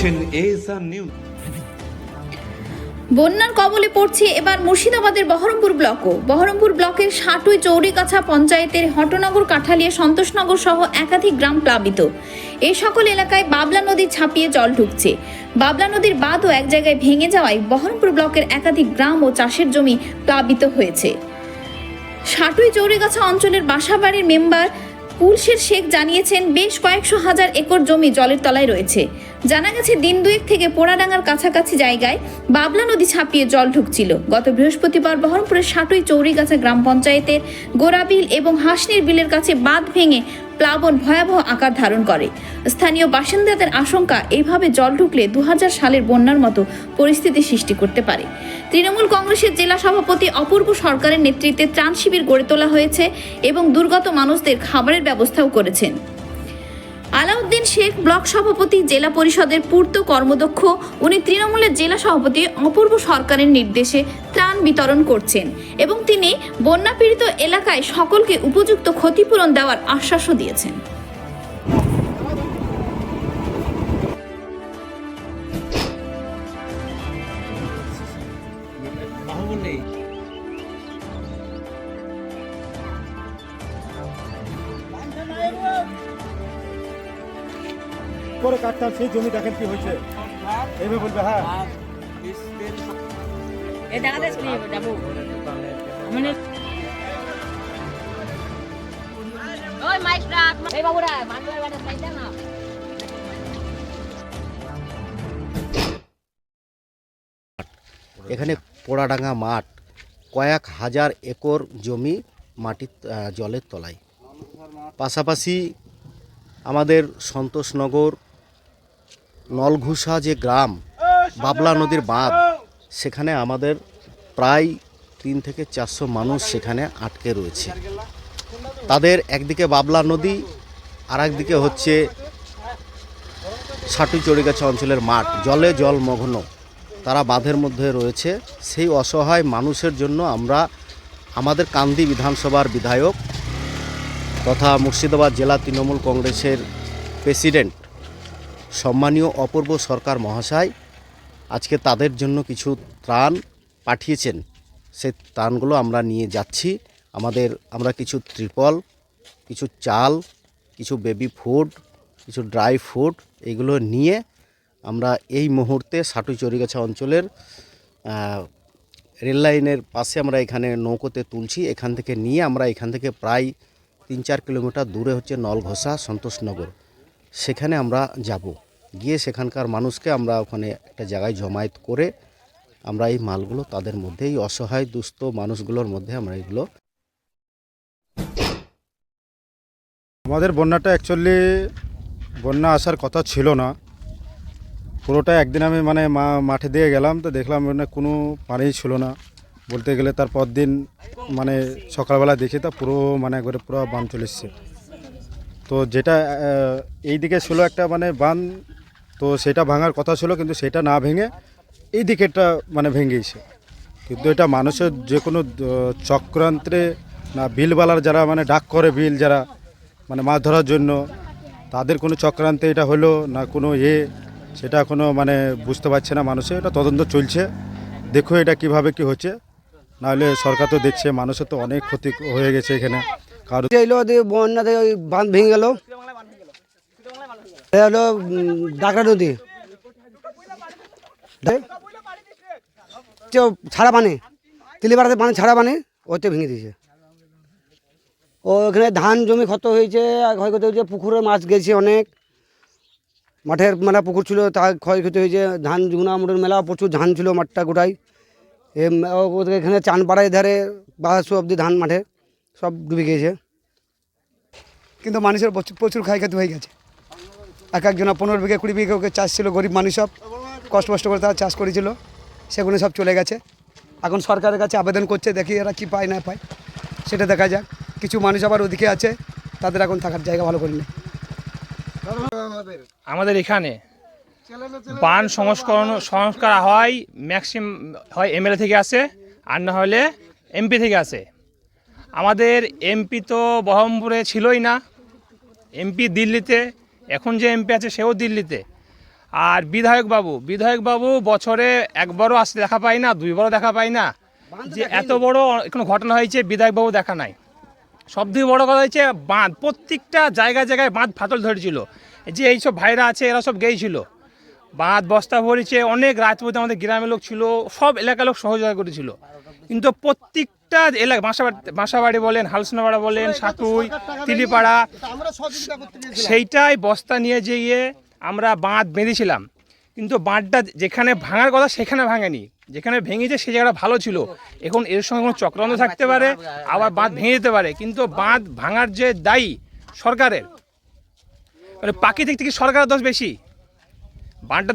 দেখছেন নিউজ। বন্যার কবলে পড়ছে এবার মুর্শিদাবাদের বহরমপুর ব্লকও। বহরমপুর ব্লকের সাটুই চৌরিকাছা পঞ্চায়েতের হটনগর, কাঠালিয়া, সন্তোষনগর সহ একাধিক গ্রাম প্লাবিত। এই সকল এলাকায় বাবলা নদী ছাপিয়ে জল ঢুকছে। বাবলা নদীর বাঁধও এক জায়গায় ভেঙে যাওয়ায় বহরমপুর ব্লকের একাধিক গ্রাম ও চাষের জমি প্লাবিত হয়েছে। সাটুই চৌরিগাছা অঞ্চলের বাসাবাড়ির মেম্বার কুলশের শেখ জানিয়েছেন, বেশ কয়েকশো হাজার একর জমি জলের তলায় রয়েছে। জানা গেছে, দিন দুয়েক থেকে পোড়াডাঙ্গার কাছাকাছি জায়গায় বাবলা নদী ছাপিয়ে জল ঢুকছিল। গত বৃহস্পতিবার বহরমপুরের সাটুই চৌরিগাছা গ্রাম পঞ্চায়েতের গোরাবিল এবং হাসনির বিলের কাছে বাঁধ ভেঙে প্লাবন ভয়াবহ আকার ধারণ করে। স্থানীয় বাসিন্দাদের আশঙ্কা এইভাবে জল ঢুকলে দু হাজার সালের বন্যার মতো পরিস্থিতি সৃষ্টি করতে পারে। তৃণমূল কংগ্রেসের জেলা সভাপতি অপূর্ব সরকারের নেতৃত্বে ত্রাণ শিবির গড়ে তোলা হয়েছে এবং দুর্গত মানুষদের খাবারের ব্যবস্থাও করেছেন। আলাউদ্দিন শেখ ব্লক সভাপতি, জেলা পরিষদের পূর্ত কর্মদক্ষ। উনি তৃণমূলের জেলা সভাপতি, অপূর্ব সরকারের নির্দেশে ত্রাণ বিতরণ করছেন এবং তিনি বন্যাপীড়িত এলাকায় সকলকে উপযুক্ত ক্ষতিপূরণ দেওয়ার আশ্বাসও দিয়েছেন। করে কাটতাম সেই জমি দেখেন কি হয়েছে। এইভাবে বলবে হ্যাঁ। মানে এই বাবুরা মানুষের না এখানে পোড়াডাঙ্গা মাঠ কয়েক হাজার একর জমি মাটির জলের তলায়। পাশাপাশি আমাদের সন্তোষনগর নলঘুষা যে গ্রাম, বাবলা নদীর বাঁধ, সেখানে আমাদের প্রায় তিন থেকে চারশো মানুষ সেখানে আটকে রয়েছে। তাদের একদিকে বাবলা নদী আর একদিকে হচ্ছে সাটুই চড়িগাছা অঞ্চলের মাঠ, জলে জলমগ্ন তারা বাঁধের মধ্যে রয়েছে। সেই অসহায় মানুষের জন্য আমরা আমাদের কান্দি বিধানসভার বিধায়ক তথা মুর্শিদাবাদ জেলা তৃণমূল কংগ্রেসের প্রেসিডেন্ট সম্মানীয় অপূর্ব সরকার মহাশয়, আজকে তাদের জন্য কিছু ত্রাণ পাঠিয়েছেন। সেই ত্রাণগুলো আমরা নিয়ে যাচ্ছি। আমাদের, আমরা কিছু ত্রিপল, কিছু চাল, কিছু বেবি ফুড কিছু ড্রাই ফুড এগুলো নিয়ে আমরা এই মুহূর্তে সাটু চরিগাছা অঞ্চলের রেল লাইনের পাশে আমরা এখানে নৌকোতে তুলছি। এখান থেকে নিয়ে আমরা এখান থেকে প্রায় তিন চার কিলোমিটার দূরে হচ্ছে নলঘোষা সন্তোষনগর। সেখানে আমরা যাব। গিয়ে সেখানকার মানুষকে আমরা ওখানে একটা জায়গায় জমায়েত করে আমরা এই মালগুলো তাদের মধ্যে এই অসহায়, দুস্থ মানুষগুলোর মধ্যে আমরা এগুলো আমাদের বন্যাটা অ্যাকচুয়ালি বন্যা আসার কথা ছিল না। পুরোটা একদিন আমি মানে মা- মাঠে দিয়ে গেলাম তো দেখলাম মানে কোনো পানিই ছিল না। বলতে গেলে তার পর দিন মানে সকালবেলা দেখি তা পুরো মানে একবারে পুরো বান চলে তো যেটা এই দিকে ছিল একটা মানে বান, তো সেটা ভাঙার কথা ছিল কিন্তু সেটা না ভেঙে এই দিকেরটা মানে ভেঙেছে। কিন্তু এটা মানুষের যে কোনো চক্রান্তে না বিলবালার যারা মানে ডাক করে বিল যারা মানে মাছ ধরার জন্য, তাদের কোনো চক্রান্তে এটা হলো না কোনো এ, সেটা এখনও মানে বুঝতে পারছে না মানুষে। এটা তদন্ত চলছে, দেখো এটা কীভাবে কি হচ্ছে। নাহলে সরকার তো দেখছে মানুষের তো অনেক ক্ষতি হয়ে গেছে এখানে। কারও এলো বন্যাতে ওই বাঁধ ভেঙে গেল। হলো ডাকরা নদী। ছাড়া পানি তিলিপাড়াতে পানি ছাড়া পানি ওতে ভেঙে দিয়েছে। ও এখানে ধান জমি ক্ষত হয়েছে ক্ষয়ক্ষতি হয়েছে, পুকুরে মাছ গেছে অনেক। মাঠের মেলা পুকুর ছিল তা ক্ষয়ক্ষতি হয়েছে, ধান জুনা মোটর মেলা, প্রচুর ধান ছিল মাঠটা গোটাই এখানে চান পাড়ায় ধারে বাসু অব্দি ধান মাঠে, সব ডুবে গিয়েছে। কিন্তু মানুষের প্রচুর প্রচুর ক্ষয়ক্ষতি হয়ে গেছে। এক একজনা পনেরো বিঘে, কুড়ি বিঘে চাষ ছিল, গরিব মানুষ সব। কষ্ট কষ্ট করে তারা চাষ করেছিল। সেগুলো সব চলে গেছে। এখন সরকারের কাছে আবেদন করছে, দেখি এরা কি পায়, না পায়। সেটা দেখা যাক। কিছু মানুষ আবার ওদিকে আছে, তাদের এখন থাকার জায়গা ভালো করে আমাদের এখানে বান সংস্করণ, সংস্কার হয় ম্যাক্সিমাম হয় এমএলএ থেকে আসে, আর না হলে এমপি থেকে আসে। আমাদের এমপি তো বহরমপুরে ছিলই না। এমপি দিল্লিতে এখন যে এমপি আছে সেও দিল্লিতে। আর বিধায়ক বাবু বিধায়ক বাবু বছরে একবারও আসতে দেখা পাই না দুইবারও দেখা পাই না। যে এত বড় কোনো ঘটনা হয়েছে বিধায়ক বাবু দেখা নাই। সব থেকে বড় কথা হচ্ছে বাঁধ প্রত্যেকটা জায়গায় জায়গায় বাঁধ ফাটল ধরেছিল। যে এইসব ভাইরা আছে এরা সব গেইছিল। বাঁধ বস্তা ভরেছে অনেক রাত পর্যন্ত আমাদের গ্রামের লোক ছিল সব এলাকার লোক সহযোগিতা করেছিল। কিন্তু প্রত্যেকটা এলাকা বাসাবাড়ি বাসাবাড়ি বলেন হালসোনাপাড়া বলেন সাতুই তিলিপাড়া সেইটাই বস্তা নিয়ে যেয়ে আমরা বাঁধ বেঁধেছিলাম। কিন্তু বাঁধটা যেখানে ভাঙার কথা সেখানে ভাঙেনি। যেখানে ভেঙেছে সেই জায়গাটা ভালো ছিল। এখন এর সঙ্গে কোনো চক্রান্ত থাকতে পারে আবার বাঁধ ভেঙে যেতে পারে। কিন্তু বাঁধ ভাঙার যে দায়ী সরকারের মানে প্রাকৃতিক থেকে সরকারের দোষ বেশি। বাঁধটা